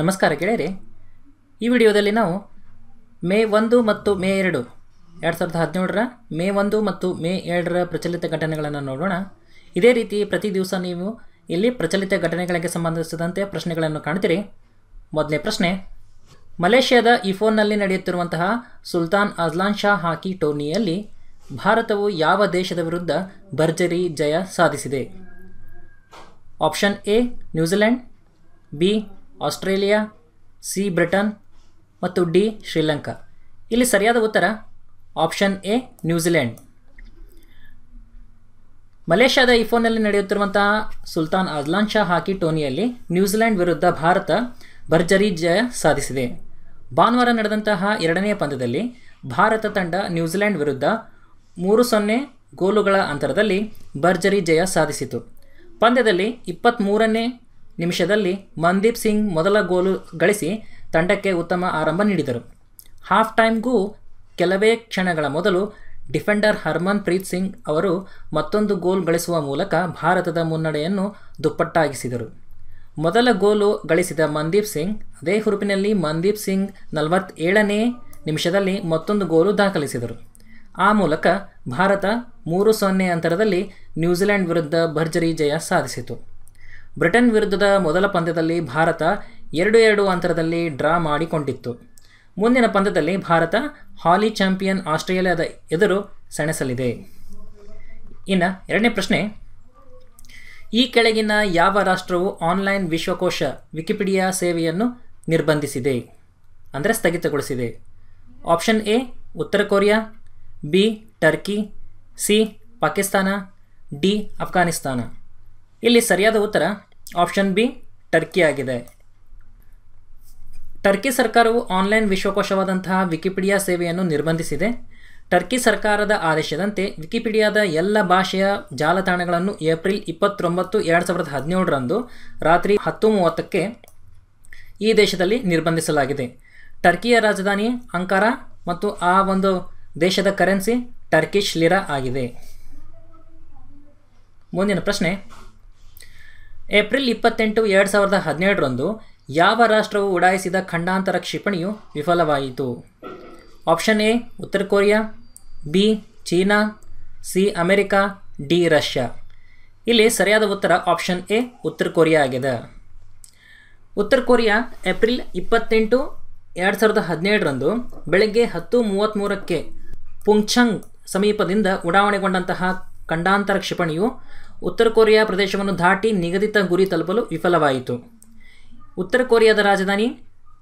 ನಮಸ್ಕಾರ ಗೆಳೆಯರೆ. ಈ ವಿಡಿಯೋದಲ್ಲಿ ನಾವು ಮೇ ಒಂದು ಮತ್ತು ಮೇ ಎರಡು ಎರಡು ಸಾವಿರದ ಹದಿನೇಳರ ಮೇ ಒಂದು ಮತ್ತು ಮೇ ಎರಡರ ಪ್ರಚಲಿತ ಘಟನೆಗಳನ್ನು ನೋಡೋಣ. ಇದೇ ರೀತಿ ಪ್ರತಿ ದಿವಸ ನೀವು ಇಲ್ಲಿ ಪ್ರಚಲಿತ ಘಟನೆಗಳಿಗೆ ಸಂಬಂಧಿಸಿದಂತೆ ಪ್ರಶ್ನೆಗಳನ್ನು ಕಾಣ್ತೀರಿ. ಮೊದಲನೇ ಪ್ರಶ್ನೆ, ಮಲೇಷ್ಯಾದ ಇಫೋನ್ನಲ್ಲಿ ನಡೆಯುತ್ತಿರುವಂತಹ ಸುಲ್ತಾನ್ ಅಜ್ಲಾನ್ ಶಾ ಹಾಕಿ ಟೂರ್ನಿಯಲ್ಲಿ ಭಾರತವು ಯಾವ ದೇಶದ ವಿರುದ್ಧ ಭರ್ಜರಿ ಜಯ ಸಾಧಿಸಿದೆ? Option A, New Zealand, B Australia, C Britain ಮತ್ತು ಡಿ ಶ್ರೀಲಂಕಾ. ಇಲ್ಲಿ ಸರಿಯಾದ ಉತ್ತರ? Option A, New Zealand. ಮಲೇಷ್ಯಾದ ಇಫೋನಲ್ಲಿ ನಡೆಯುತ್ತಿರುವಂತಹ ಸುಲ್ತಾನ್ ಅಜ್ಲಾನ್ ಶಾ ಹಾಕಿ ಟೋನಿಯಲ್ಲಿ ನ್ಯೂಜಿಲೆಂಡ್ ವಿರುದ್ಧ ಭಾರತ ಭರ್ಜರಿ ಜಯ ಸಾಧಿಸಿದೆ. ಭಾನುವಾರ ನಡೆದಂತಹ ಎರಡನೇ ಪಂದ್ಯದಲ್ಲಿ ಭಾರತ ತಂಡ ನ್ಯೂಜಿಲೆಂಡ್ ವಿರುದ್ಧ ಮೂರು ಸೊನ್ನೆ ಗೋಲುಗಳ ಅಂತರದಲ್ಲಿ ಭರ್ಜರಿ ಜಯ ಸಾಧಿಸಿತು. ಪಂದ್ಯದಲ್ಲಿ ಇಪ್ಪತ್ತ್ಮೂರನೇ ನಿಮಿಷದಲ್ಲಿ ಮನ್ದೀಪ್ ಸಿಂಗ್ ಮೊದಲ ಗೋಲು ಗಳಿಸಿ ತಂಡಕ್ಕೆ ಉತ್ತಮ ಆರಂಭ ನೀಡಿದರು. ಹಾಫ್ ಟೈಮ್ಗೂ ಕೆಲವೇ ಕ್ಷಣಗಳ ಮೊದಲು ಡಿಫೆಂಡರ್ ಹರ್ಮನ್ ಪ್ರೀತ್ ಸಿಂಗ್ ಅವರು ಮತ್ತೊಂದು ಗೋಲ್ ಗಳಿಸುವ ಮೂಲಕ ಭಾರತದ ಮುನ್ನಡೆಯನ್ನು ದುಪ್ಪಟ್ಟಾಗಿಸಿದರು. ಮೊದಲ ಗೋಲು ಗಳಿಸಿದ ಮನ್ದೀಪ್ ಸಿಂಗ್, ಅದೇ ಹುರುಪಿನಲ್ಲಿ ಮನ್ದೀಪ್ ಸಿಂಗ್ ನಲವತ್ತೇಳನೇ ನಿಮಿಷದಲ್ಲಿ ಮತ್ತೊಂದು ಗೋಲು ದಾಖಲಿಸಿದರು. ಆ ಮೂಲಕ ಭಾರತ ಮೂರು ಸೊನ್ನೆ ಅಂತರದಲ್ಲಿ ನ್ಯೂಜಿಲೆಂಡ್ ವಿರುದ್ಧ ಭರ್ಜರಿ ಜಯ ಸಾಧಿಸಿತು. ಬ್ರಿಟನ್ ವಿರುದ್ಧದ ಮೊದಲ ಪಂದ್ಯದಲ್ಲಿ ಭಾರತ ಎರಡು ಎರಡು ಅಂತರದಲ್ಲಿ ಡ್ರಾ ಮಾಡಿಕೊಂಡಿತ್ತು. ಮುಂದಿನ ಪಂದ್ಯದಲ್ಲಿ ಭಾರತ ಹಾಲಿ ಚಾಂಪಿಯನ್ ಆಸ್ಟ್ರೇಲಿಯಾದ ಎದುರು ಸೆಣಸಲಿದೆ. ಇನ್ನು ಎರಡನೇ ಪ್ರಶ್ನೆ, ಈ ಕೆಳಗಿನ ಯಾವ ರಾಷ್ಟ್ರವು ಆನ್ಲೈನ್ ವಿಶ್ವಕೋಶ ವಿಕಿಪೀಡಿಯಾ ಸೇವೆಯನ್ನು ನಿರ್ಬಂಧಿಸಿದೆ? ಅಂದರೆ ಸ್ಥಗಿತಗೊಳಿಸಿದೆ. ಆಪ್ಷನ್ ಎ, ಉತ್ತರ Korea, B, Turkey, C, Pakistan, D Afghanistan ಇಲ್ಲಿ ಸರಿಯಾದ ಉತ್ತರ ಆಪ್ಷನ್ ಬಿ ಟರ್ಕಿ ಆಗಿದೆ. ಟರ್ಕಿ ಸರ್ಕಾರವು ಆನ್ಲೈನ್ ವಿಶ್ವಕೋಶವಾದಂತಹ ವಿಕಿಪೀಡಿಯಾ ಸೇವೆಯನ್ನು ನಿರ್ಬಂಧಿಸಿದೆ. ಟರ್ಕಿ ಸರ್ಕಾರದ ಆದೇಶದಂತೆ ವಿಕಿಪೀಡಿಯಾದ ಎಲ್ಲ ಭಾಷೆಯ ಜಾಲತಾಣಗಳನ್ನು ಏಪ್ರಿಲ್ ಇಪ್ಪತ್ತೊಂಬತ್ತು, ಎರಡು ಸಾವಿರದ ಹದಿನೇಳರಂದು ರಾತ್ರಿ ಹತ್ತು ಮೂವತ್ತಕ್ಕೆ ಈ ದೇಶದಲ್ಲಿ ನಿರ್ಬಂಧಿಸಲಾಗಿದೆ. ಟರ್ಕಿಯ ರಾಜಧಾನಿ ಅಂಕಾರ ಮತ್ತು ಆ ಒಂದು ದೇಶದ ಕರೆನ್ಸಿ ಟರ್ಕಿಶ್ ಲಿರಾ ಆಗಿದೆ. ಮುಂದಿನ ಪ್ರಶ್ನೆ ಏಪ್ರಿಲ್ ಇಪ್ಪತ್ತೆಂಟು ಎರಡು ಸಾವಿರದ ಹದಿನೇಳರಂದು ಯಾವ ರಾಷ್ಟ್ರವು ಉಡಾಯಿಸಿದ ಖಂಡಾಂತರ ಕ್ಷಿಪಣಿಯು ವಿಫಲವಾಯಿತು? ಆಪ್ಷನ್ ಎ, ಉತ್ತರ Korea, B, China, C, America, D, Russia. ಇಲ್ಲಿ ಸರಿಯಾದ ಉತ್ತರ ಆಪ್ಷನ್ ಎ, ಉತ್ತರ ಕೊರಿಯಾ ಆಗಿದೆ. ಉತ್ತರ ಕೊರಿಯಾ ಏಪ್ರಿಲ್ ಇಪ್ಪತ್ತೆಂಟು ಎರಡು ಸಾವಿರದ ಹದಿನೇಳರಂದು ಬೆಳಗ್ಗೆ ಹತ್ತು ಮೂವತ್ತ್ಮೂರಕ್ಕೆ ಪುಂಗ್ಚಂಗ್ ಸಮೀಪದಿಂದ ಉಡಾವಣೆಗೊಂಡಂತಹ ಖಂಡಾಂತರ ಕ್ಷಿಪಣಿಯು ಉತ್ತರ ಕೊರಿಯಾ ಪ್ರದೇಶವನ್ನು ದಾಟಿ ನಿಗದಿತ ಗುರಿ ತಲುಪಲು ವಿಫಲವಾಯಿತು. ಉತ್ತರ ಕೊರಿಯಾದ ರಾಜಧಾನಿ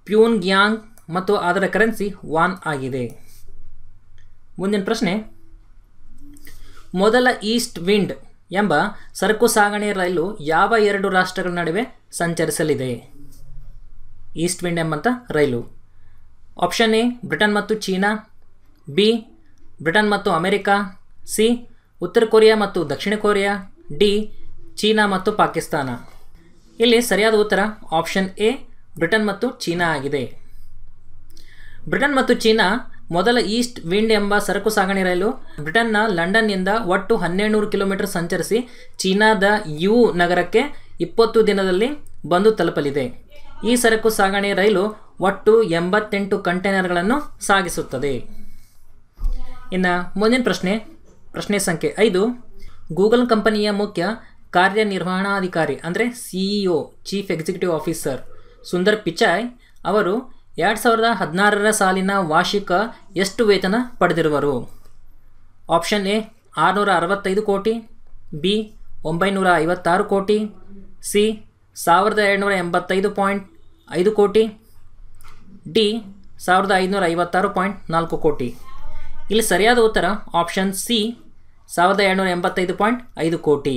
ಪ್ಯೂನ್ ಗ್ಯಾಂಗ್ ಮತ್ತು ಅದರ ಕರೆನ್ಸಿ ವಾನ್ ಆಗಿದೆ. ಮುಂದಿನ ಪ್ರಶ್ನೆ, ಮೊದಲ ಈಸ್ಟ್ ವಿಂಡ್ ಎಂಬ ಸರಕು ಸಾಗಣೆ ರೈಲು ಯಾವ ಎರಡು ರಾಷ್ಟ್ರಗಳ ನಡುವೆ ಸಂಚರಿಸಲಿದೆ? ಈಸ್ಟ್ ವಿಂಡ್ ಎಂಬಂಥ ರೈಲು. ಆಪ್ಷನ್ ಎ, ಬ್ರಿಟನ್ ಮತ್ತು ಚೀನಾ, ಬಿ, ಬ್ರಿಟನ್ ಮತ್ತು ಅಮೆರಿಕಾ, ಸಿ ಉತ್ತರ ಕೊರಿಯಾ ಮತ್ತು ದಕ್ಷಿಣ ಕೊರಿಯಾ, ಡಿ, ಚೀನಾ ಮತ್ತು ಪಾಕಿಸ್ತಾನ. ಇಲ್ಲಿ ಸರಿಯಾದ ಉತ್ತರ ಆಪ್ಷನ್ ಎ, ಬ್ರಿಟನ್ ಮತ್ತು ಚೀನಾ ಆಗಿದೆ. ಬ್ರಿಟನ್ ಮತ್ತು ಚೀನಾ ಮೊದಲ ಈಸ್ಟ್ ವಿಂಡ್ ಎಂಬ ಸರಕು ಸಾಗಣೆ ರೈಲು ಬ್ರಿಟನ್ನ ಲಂಡನ್ನಿಂದ ಒಟ್ಟು ಹನ್ನೆರಡು ಕಿಲೋಮೀಟರ್ ಸಂಚರಿಸಿ ಚೀನಾದ ಯು ನಗರಕ್ಕೆ ಇಪ್ಪತ್ತು ದಿನದಲ್ಲಿ ಬಂದು ತಲುಪಲಿದೆ. ಈ ಸರಕು ಸಾಗಣೆ ರೈಲು ಒಟ್ಟು ಎಂಬತ್ತೆಂಟು ಕಂಟೈನರ್ಗಳನ್ನು ಸಾಗಿಸುತ್ತದೆ. ಇನ್ನು ಮುಂದಿನ ಪ್ರಶ್ನೆ ಪ್ರಶ್ನೆ ಸಂಖ್ಯೆ ಐದು. ಗೂಗಲ್ ಕಂಪನಿಯ ಮುಖ್ಯ ಕಾರ್ಯನಿರ್ವಹಣಾಧಿಕಾರಿ, ಅಂದರೆ CEO chief executive officer Sundar Pichai ಅವರು ಎರಡು ಸಾವಿರದ ಹದಿನಾರರ ಸಾಲಿನ ವಾರ್ಷಿಕ ಎಷ್ಟು ವೇತನ ಪಡೆದಿರುವರು? ಆಪ್ಷನ್ ಎ, ಆರುನೂರ ಅರವತ್ತೈದು ಕೋಟಿ, ಬಿ, ಒಂಬೈನೂರ ಐವತ್ತಾರು ಕೋಟಿ, ಸಿ, ಸಾವಿರದ ಎರಡುನೂರ ಎಂಬತ್ತೈದು ಪಾಯಿಂಟ್ ಐದು ಕೋಟಿ, ಡಿ, ಸಾವಿರದ ಐದುನೂರ ಐವತ್ತಾರು ಪಾಯಿಂಟ್ ನಾಲ್ಕು ಕೋಟಿ. ಇಲ್ಲಿ ಸರಿಯಾದ ಉತ್ತರ ಆಪ್ಷನ್ ಸಿ ಸಾವಿರದ ಎರಡುನೂರ ಎಂಬತ್ತೈದು ಪಾಯಿಂಟ್ ಐದು ಕೋಟಿ.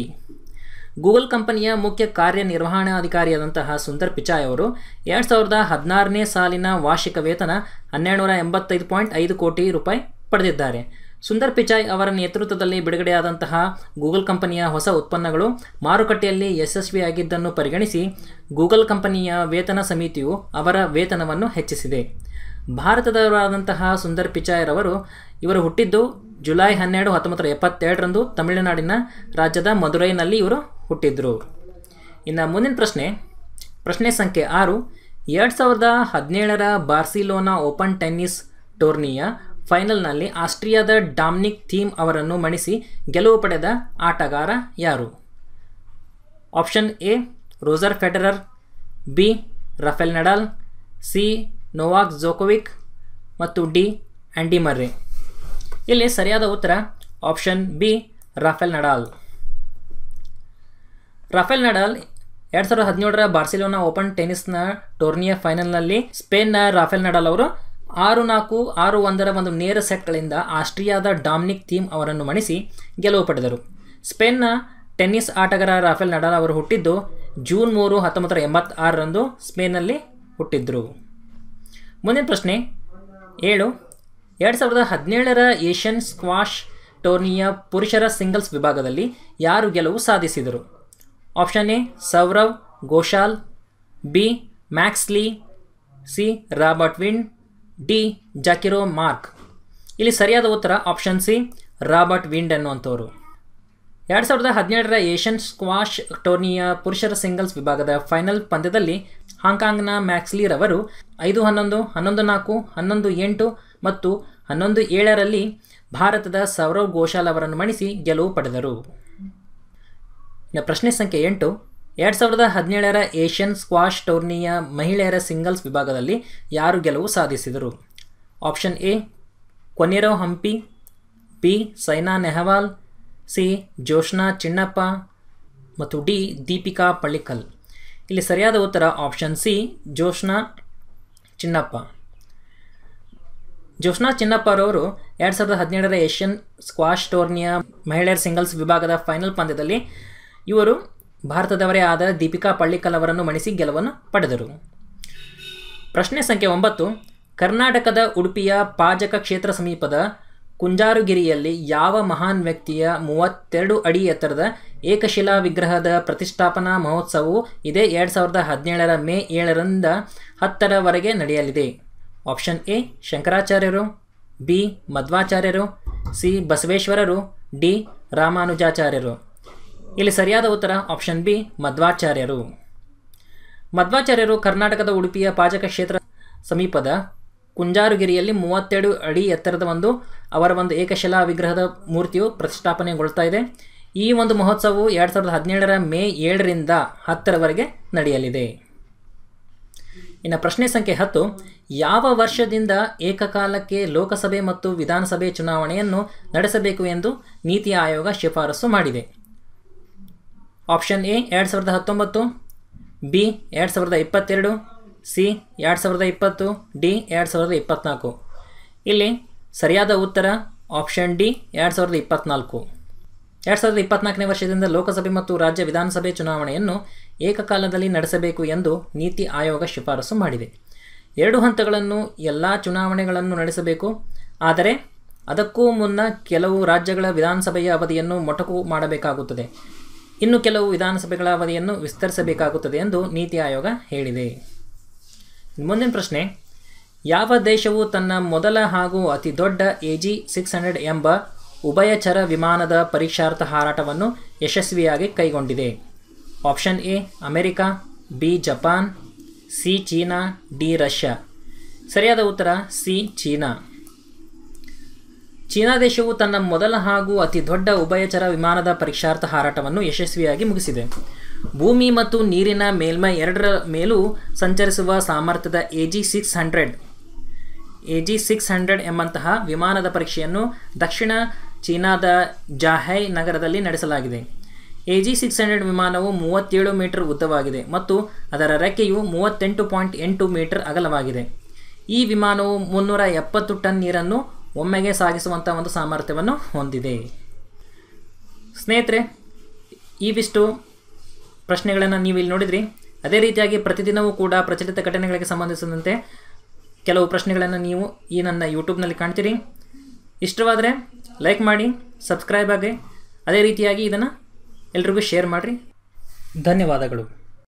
ಗೂಗಲ್ ಕಂಪನಿಯ ಮುಖ್ಯ ಕಾರ್ಯನಿರ್ವಹಣಾಧಿಕಾರಿಯಾದಂತಹ ಸುಂದರ್ ಪಿಚಾಯ್ ಅವರು ಎರಡು ಸಾವಿರದ ಹದಿನಾರನೇ ಸಾಲಿನ ವಾರ್ಷಿಕ ವೇತನ ಹನ್ನೆರಡುನೂರ ಎಂಬತ್ತೈದು ಪಾಯಿಂಟ್ ಐದು ಕೋಟಿ ರೂಪಾಯಿ ಪಡೆದಿದ್ದಾರೆ. ಸುಂದರ್ ಪಿಚಾಯ್ ಅವರ ನೇತೃತ್ವದಲ್ಲಿ ಬಿಡುಗಡೆಯಾದಂತಹ ಗೂಗಲ್ ಕಂಪನಿಯ ಹೊಸ ಉತ್ಪನ್ನಗಳು ಮಾರುಕಟ್ಟೆಯಲ್ಲಿ ಯಶಸ್ವಿಯಾಗಿದ್ದನ್ನು ಪರಿಗಣಿಸಿ ಗೂಗಲ್ ಕಂಪನಿಯ ವೇತನ ಸಮಿತಿಯು ಅವರ ವೇತನವನ್ನು ಹೆಚ್ಚಿಸಿದೆ. ಭಾರತದವರಾದಂತಹ ಸುಂದರ್ ಪಿಚಾಯ್ರವರು ಇವರು ಹುಟ್ಟಿದ್ದು ಜುಲೈ ಹನ್ನೆರಡು ಹತ್ತೊಂಬತ್ತು ಎಪ್ಪತ್ತೆರಡರಂದು ತಮಿಳುನಾಡಿನ ರಾಜ್ಯದ ಮದುರೈನಲ್ಲಿ ಇವರು ಹುಟ್ಟಿದ್ರು. ಇನ್ನು ಮುಂದಿನ ಪ್ರಶ್ನೆ ಪ್ರಶ್ನೆ ಸಂಖ್ಯೆ ಆರು, ಎರಡು ಸಾವಿರದ ಹದಿನೇಳರ ಬಾರ್ಸಿಲೋನಾ ಓಪನ್ ಟೆನ್ನಿಸ್ ಟೂರ್ನಿಯ ಫೈನಲ್ನಲ್ಲಿ ಆಸ್ಟ್ರಿಯಾದ ಡಾಮ್ನಿಕ್ ಥೀಮ್ ಅವರನ್ನು ಮಣಿಸಿ ಗೆಲುವು ಪಡೆದ ಆಟಗಾರ ಯಾರು? Option A, Roger Federer, B, Rafael Nadal, C, Novak Djokovic ಮತ್ತು ಡಿ ಆ್ಯಂಡಿ ಮರ್ರೆ. ಇಲ್ಲಿ ಸರಿಯಾದ ಉತ್ತರ option B Rafael Nadal Rafael Nadal ಎರಡು ಸಾವಿರದ ಹದಿನೇಳರ ಬಾರ್ಸಿಲೋನಾ ಓಪನ್ ಟೆನಿಸ್ನ ಟೂರ್ನಿಯ ಫೈನಲ್ನಲ್ಲಿ ಸ್ಪೇನ್ನ ರಾಫೆಲ್ ನಡಾಲ್ ಅವರು ಆರು ನಾಲ್ಕು, ಆರು ಒಂದರ ಒಂದು ನೇರ ಸೆಟ್ಗಳಿಂದ ಆಸ್ಟ್ರಿಯಾದ ಡಾಮ್ನಿಕ್ ಥೀಮ್ ಅವರನ್ನು ಮಣಿಸಿ ಗೆಲುವು ಪಡೆದರು. ಸ್ಪೇನ್ನ ಟೆನ್ನಿಸ್ ಆಟಗಾರ ರಾಫೆಲ್ ನಡಾಲ್ ಅವರು ಹುಟ್ಟಿದ್ದು ಜೂನ್ ಮೂರು, ಹತ್ತೊಂಬತ್ತರ ಎಂಬತ್ತಾರರಂದು ಸ್ಪೇನ್ನಲ್ಲಿ ಹುಟ್ಟಿದ್ದರು ಮುಂದಿನ ಪ್ರಶ್ನೆ ಏಳು ಎರಡು ಸಾವಿರದ ಹದಿನೇಳರ ಏಷ್ಯನ್ ಸ್ಕ್ವಾಷ್ ಟೋರ್ನಿಯ ಪುರುಷರ ಸಿಂಗಲ್ಸ್ ವಿಭಾಗದಲ್ಲಿ ಯಾರು ಗೆಲುವು ಸಾಧಿಸಿದರು? Option A, Saurav, Ghosal, B Maxley C, Robert Wynn D, ಜಾಕಿರೋ mark. ಇಲ್ಲಿ ಸರಿಯಾದ ಉತ್ತರ ಆಪ್ಷನ್ ಸಿ, ರಾಬರ್ಟ್ ವಿಂಡ್ ಅನ್ನುವಂಥವ್ರು ಎರಡು ಸಾವಿರದ ಹದಿನೇಳರ ಏಷ್ಯನ್ ಸ್ಕ್ವಾಷ್ ಟೋರ್ನಿಯ ಪುರುಷರ ಸಿಂಗಲ್ಸ್ ವಿಭಾಗದ ಫೈನಲ್ ಪಂದ್ಯದಲ್ಲಿ ಹಾಂಕಾಂಗ್ನ ಮ್ಯಾಕ್ಸ್ಲಿ ರವರು ಐದು ಹನ್ನೊಂದು ಹನ್ನೊಂದು ನಾಲ್ಕು, ಹನ್ನೊಂದು ಎಂಟು ಮತ್ತು ಹನ್ನೊಂದು ಏಳರಲ್ಲಿ ಭಾರತದ ಸೌರವ್ ಘೋಷಾಲ್ ಅವರನ್ನು ಮಣಿಸಿ ಗೆಲುವು ಪಡೆದರು. ಪ್ರಶ್ನೆ ಸಂಖ್ಯೆ ಎಂಟು, ಎರಡು ಸಾವಿರದ ಹದಿನೇಳರ ಏಷ್ಯನ್ ಸ್ಕ್ವಾಷ್ ಟೂರ್ನಿಯ ಮಹಿಳೆಯರ ಸಿಂಗಲ್ಸ್ ವಿಭಾಗದಲ್ಲಿ ಯಾರು ಗೆಲುವು ಸಾಧಿಸಿದರು? Option A, Koneru Humpy, B, Saina Nehwal, C Joshna Chinappa ಮತ್ತು ಡಿ, ದೀಪಿಕಾ ಪಳ್ಳಿಕಲ್. ಇಲ್ಲಿ ಸರಿಯಾದ ಉತ್ತರ ಆಪ್ಷನ್ ಸಿ, ಜೋಶ್ನಾ ಚಿನ್ನಪ್ಪ. ಜೋಷ್ನಾ ಚಿನ್ನಪ್ಪರವರು ಎರಡು ಸಾವಿರದ ಹದಿನೇಳರ ಏಷ್ಯನ್ ಸ್ಕ್ವಾಷ್ ಟೋರ್ನಿಯ ಮಹಿಳೆಯರ ಸಿಂಗಲ್ಸ್ ವಿಭಾಗದ ಫೈನಲ್ ಪಂದ್ಯದಲ್ಲಿ ಇವರು ಭಾರತದವರೇ ಆದ ದೀಪಿಕಾ ಪಳ್ಳಿಕಲ್ ಅವರನ್ನು ಮಣಿಸಿ ಗೆಲುವನ್ನು ಪಡೆದರು. ಪ್ರಶ್ನೆ ಸಂಖ್ಯೆ ಒಂಬತ್ತು, ಕರ್ನಾಟಕದ ಉಡುಪಿಯ ಪಾಜಕ ಕ್ಷೇತ್ರ ಸಮೀಪದ ಕುಂಜಾರುಗಿರಿಯಲ್ಲಿ ಯಾವ ಮಹಾನ್ ವ್ಯಕ್ತಿಯ ಮೂವತ್ತೆರಡು ಅಡಿ ಎತ್ತರದ ಏಕಶಿಲಾ ವಿಗ್ರಹದ ಪ್ರತಿಷ್ಠಾಪನಾ ಮಹೋತ್ಸವವು ಇದೇ ಎರಡು ಸಾವಿರದ ಹದಿನೇಳರ ಮೇ ಏಳರಿಂದ ಹತ್ತರವರೆಗೆ ನಡೆಯಲಿದೆ? ಆಪ್ಷನ್ ಎ ಶಂಕರಾಚಾರ್ಯರು ಬಿ ಮಧ್ವಾಚಾರ್ಯರು ಸಿ ಬಸವೇಶ್ವರರು ಡಿ ರಾಮಾನುಜಾಚಾರ್ಯರು ಇಲ್ಲಿ ಸರಿಯಾದ ಉತ್ತರ ಆಪ್ಷನ್ ಬಿ ಮಧ್ವಾಚಾರ್ಯರು ಮಧ್ವಾಚಾರ್ಯರು ಕರ್ನಾಟಕದ ಉಡುಪಿಯ ಪಾಜಕ ಕ್ಷೇತ್ರ ಸಮೀಪದ ಕುಂಜಾರುಗಿರಿಯಲ್ಲಿ ಮೂವತ್ತೆರಡು ಅಡಿ ಎತ್ತರದ ಒಂದು, ಅವರ ಒಂದು ಏಕಶಿಲಾ ವಿಗ್ರಹದ ಮೂರ್ತಿಯು ಪ್ರತಿಷ್ಠಾಪನೆಗೊಳ್ತಾ ಇದೆ. ಈ ಒಂದು ಮಹೋತ್ಸವವು ಎರಡು ಸಾವಿರದ ಹದಿನೇಳರ ಮೇ ಏಳರಿಂದ ಹತ್ತರವರೆಗೆ ನಡೆಯಲಿದೆ. ಇನ್ನು ಪ್ರಶ್ನೆ ಸಂಖ್ಯೆ ಹತ್ತು ಯಾವ ವರ್ಷದಿಂದ ಏಕಕಾಲಕ್ಕೆ ಲೋಕಸಭೆ ಮತ್ತು ವಿಧಾನಸಭೆ ಚುನಾವಣೆಯನ್ನು ನಡೆಸಬೇಕು ಎಂದು ನೀತಿ ಆಯೋಗ ಶಿಫಾರಸು ಮಾಡಿದೆ. ಆಪ್ಷನ್ ಎ, ಎರಡು ಸಾವಿರದ ಹತ್ತೊಂಬತ್ತು, ಬಿ, ಎರಡು ಸಾವಿರದ ಇಪ್ಪತ್ತೆರಡು, ಸಿ, ಎರಡು ಸಾವಿರದ ಇಪ್ಪತ್ತು, ಡಿ, ಎರಡು ಸಾವಿರದ ಇಪ್ಪತ್ತ್ನಾಲ್ಕು ಇಲ್ಲಿ ಸರಿಯಾದ ಉತ್ತರ ಆಪ್ಷನ್ ಡಿ, ಎರಡು ಸಾವಿರದ ಇಪ್ಪತ್ತ್ನಾಲ್ಕು ಎರಡು ಸಾವಿರದ ಇಪ್ಪತ್ನಾಲ್ಕನೇ ವರ್ಷದಿಂದ ಲೋಕಸಭೆ ಮತ್ತು ರಾಜ್ಯ ವಿಧಾನಸಭೆ ಚುನಾವಣೆಯನ್ನು ಏಕಕಾಲದಲ್ಲಿ ನಡೆಸಬೇಕು ಎಂದು ನೀತಿ ಆಯೋಗ ಶಿಫಾರಸು ಮಾಡಿದೆ. ಎರಡು ಹಂತಗಳನ್ನು ಎಲ್ಲ ಚುನಾವಣೆಗಳನ್ನು ನಡೆಸಬೇಕು. ಆದರೆ ಅದಕ್ಕೂ ಮುನ್ನ ಕೆಲವು ರಾಜ್ಯಗಳ ವಿಧಾನಸಭೆಯ ಅವಧಿಯನ್ನು ಮೊಟಕು ಮಾಡಬೇಕಾಗುತ್ತದೆ. ಇನ್ನು ಕೆಲವು ವಿಧಾನಸಭೆಗಳ ಅವಧಿಯನ್ನು ವಿಸ್ತರಿಸಬೇಕಾಗುತ್ತದೆ ಎಂದು ನೀತಿ ಆಯೋಗ ಹೇಳಿದೆ. ಮುಂದಿನ ಪ್ರಶ್ನೆ, ಯಾವ ದೇಶವು ತನ್ನ ಮೊದಲ ಹಾಗೂ ಅತಿ ದೊಡ್ಡ ಎ ಜಿ ಸಿಕ್ಸ್ ಹಂಡ್ರೆಡ್ ಎಂಬ ಉಭಯಚರ ವಿಮಾನದ ಪರೀಕ್ಷಾರ್ಥ ಹಾರಾಟವನ್ನು ಯಶಸ್ವಿಯಾಗಿ ಕೈಗೊಂಡಿದೆ. Option A, America, B, Japan C China, D Russia. ಸರಿಯಾದ ಉತ್ತರ, ಸಿ ಚೀನಾ. ಚೀನಾ ದೇಶವು ತನ್ನ ಮೊದಲ ಹಾಗೂ ಅತಿ ದೊಡ್ಡ ಉಭಯಚರ ವಿಮಾನದ ಪರೀಕ್ಷಾರ್ಥ ಹಾರಾಟವನ್ನು ಯಶಸ್ವಿಯಾಗಿ ಮುಗಿಸಿದೆ. ಭೂಮಿ ಮತ್ತು ನೀರಿನ ಮೇಲ್ಮೈ ಎರಡರ ಮೇಲೂ ಸಂಚರಿಸುವ ಸಾಮರ್ಥ್ಯದ A G six hundred A G six hundred ಎಂಬಂತಹ ವಿಮಾನದ ಪರೀಕ್ಷೆಯನ್ನು ದಕ್ಷಿಣ ಚೀನಾದ ಜಾಹೈ ನಗರದಲ್ಲಿ ನಡೆಸಲಾಗಿದೆ. ಎ ಜಿ ಸಿಕ್ಸ್ ಹಂಡ್ರೆಡ್ ವಿಮಾನವು ಮೂವತ್ತೇಳು ಮೀಟರ್ ಉದ್ದವಾಗಿದೆ ಮತ್ತು ಅದರ ರೆಕ್ಕೆಯು ಮೂವತ್ತೆಂಟು ಪಾಯಿಂಟ್ ಎಂಟು ಮೀಟರ್ ಅಗಲವಾಗಿದೆ. ಈ ವಿಮಾನವು ಮುನ್ನೂರ ಎಪ್ಪತ್ತು ಟನ್ ನೀರನ್ನು ಒಮ್ಮೆಗೆ ಸಾಗಿಸುವಂಥ ಒಂದು ಸಾಮರ್ಥ್ಯವನ್ನು ಹೊಂದಿದೆ. ಸ್ನೇಹಿತರೆ ಇವಿಷ್ಟು ಪ್ರಶ್ನೆಗಳನ್ನು ನೀವು ಇಲ್ಲಿ ನೋಡಿದ್ರಿ. ಅದೇ ರೀತಿಯಾಗಿ ಪ್ರತಿದಿನವೂ ಕೂಡ ಪ್ರಚಲಿತ ಘಟನೆಗಳಿಗೆ ಸಂಬಂಧಿಸಿದಂತೆ ಕೆಲವು ಪ್ರಶ್ನೆಗಳನ್ನು ನೀವು ಈ ನನ್ನ ಯೂಟ್ಯೂಬ್ನಲ್ಲಿ ಕಾಣ್ತೀರಿ. ಇಷ್ಟವಾದರೆ ಲೈಕ್ ಮಾಡಿ, ಸಬ್ಸ್ಕ್ರೈಬ್ ಆಗಿ ಅದೇ ರೀತಿಯಾಗಿ ಇದನ್ನು ಎಲ್ರಿಗೂ ಶೇರ್ ಮಾಡಿರಿ. ಧನ್ಯವಾದಗಳು.